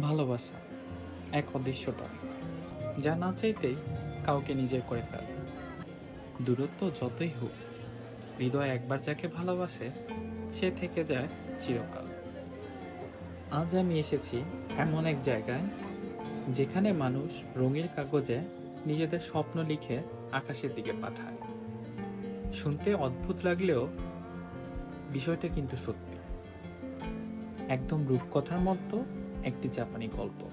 ভালোবাসা, এক অদৃশ্যটা যা না চাইতেই কাউকে নিজের করে ফেলে। দূরত্ব যতই হোক, হৃদয় একবার যাকে ভালোবাসে, সে থেকে যায় চিরকাল। আজ আমি এসেছি এমন এক জায়গায়, যেখানে মানুষ রঙিন কাগজে নিজেদের স্বপ্ন লিখে আকাশের দিকে পাঠায়। শুনতে অদ্ভুত লাগলেও বিষয়টা কিন্তু সত্যি। একদম রূপকথার মতো একটি জাপানি গল্প।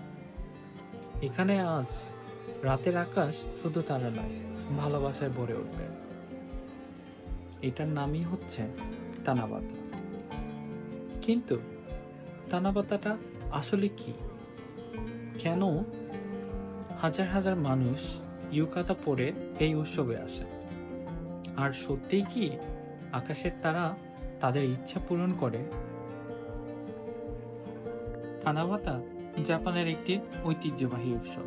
এখানে আজ রাতের আকাশ শুধু তারা নয়, ভালোবাসায় ভরে উঠবে। এটার নামই হচ্ছে তানাবাতা। কিন্তু তানাবাতাটা আসলে কি? কেন হাজার হাজার মানুষ ইউকাতা পরে এই উৎসবে আসে? আর সত্যিই কি আকাশের তারা তাদের ইচ্ছা পূরণ করে? তানাবাতা জাপানের একটি ঐতিহ্যবাহী উৎসব।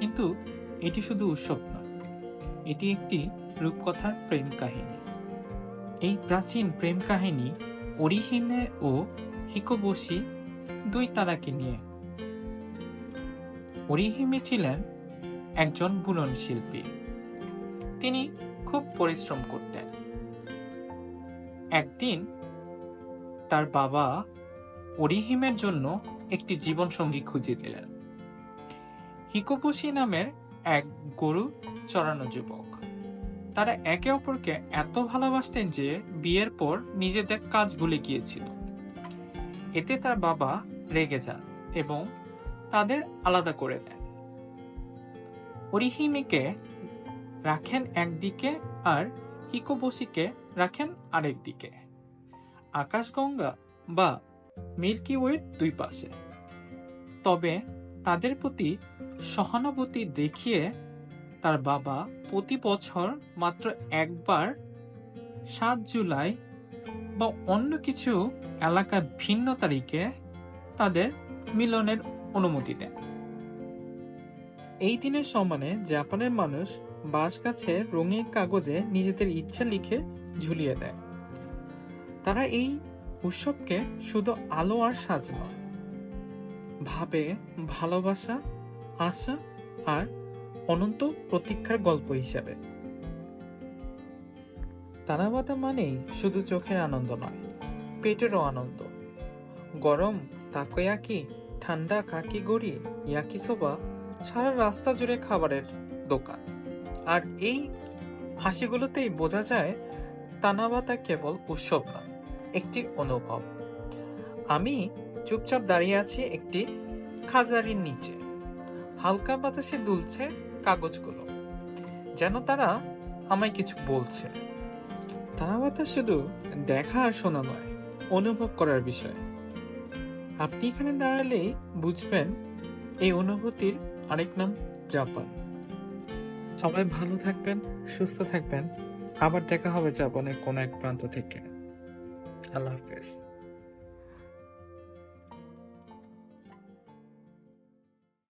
কিন্তু এটি শুধু উৎসব নয়, এটি একটি রূপকথার প্রেম কাহিনী। এই প্রাচীন প্রেম কাহিনী অরিহিমে ও হিকোবসি দুই তারাকে নিয়ে। অরিহিমে ছিলেন একজন বুনন শিল্পী। তিনি খুব পরিশ্রম করতেন। একদিন তার বাবা অরিহিমের জন্য একটি জীবনসঙ্গী খুঁজে দিলেন হিকোবুসি নামের এক গরু চড়ানো যুবক। তারা একে অপরকে এত ভালোবাসতেন যে বিয়ের পর নিজেদের কাজ ভুলে গিয়েছিল। এতে তার বাবা রেগে যান এবং তাদের আলাদা করে দেন। অরিহিমিকে রাখেন একদিকে আর হিকোবসিকে রাখেন আরেক দিকে আকাশগঙ্গা বা মিল্কি ওয়ের দুই পাশে। তবে তাদের প্রতি সহানুভূতি দেখিয়ে তার বাবা প্রতি বছর মাত্র একবার সাত জুলাই বা অন্য কিছু এলাকার ভিন্ন তারিখে তাদের মিলনের অনুমতি দেন। এই দিনের সম্মানে জাপানের মানুষ বাঁশ গাছে রঙিন কাগজে নিজেদের ইচ্ছা লিখে ঝুলিয়ে দেয়। তারা এই উৎসবকে শুধু আলো আর সাজ নয়। ভাবে, ভালোবাসা, আশা আর অনন্ত প্রতীক্ষার গল্প হিসাবে। তানাবাতা মানেই শুধু চোখের আনন্দ নয়, পেটেরও আনন্দ। গরম, তাকোয়াকি, ঠান্ডা কাকি গড়ি ইয়াকিসোবা সারা রাস্তা জুড়ে খাবারের দোকান। আর এই হাসিগুলোতেই বোঝা যায়, তানাবাতা কেবল উৎসব নয় একটি অনুভব। আমি চুপচাপ দাঁড়িয়ে আছি একটি খাজারির নিচে। হালকা বাতাসে দুলছে কাগজগুলো। যেন তারা আমায় কিছু বলছে। তানাবাতা শুধু দেখা আর শোনা নয়, অনুভব করার বিষয়। আপনি এখানে দাঁড়ালেই বুঝবেন এই অনুভূতির আরেক নাম জাপান। সবাই ভালো থাকবেন, সুস্থ থাকবেন। আবার দেখা হবে জাপানের কোনো এক প্রান্ত থেকে। আল্লাহ হাফেজ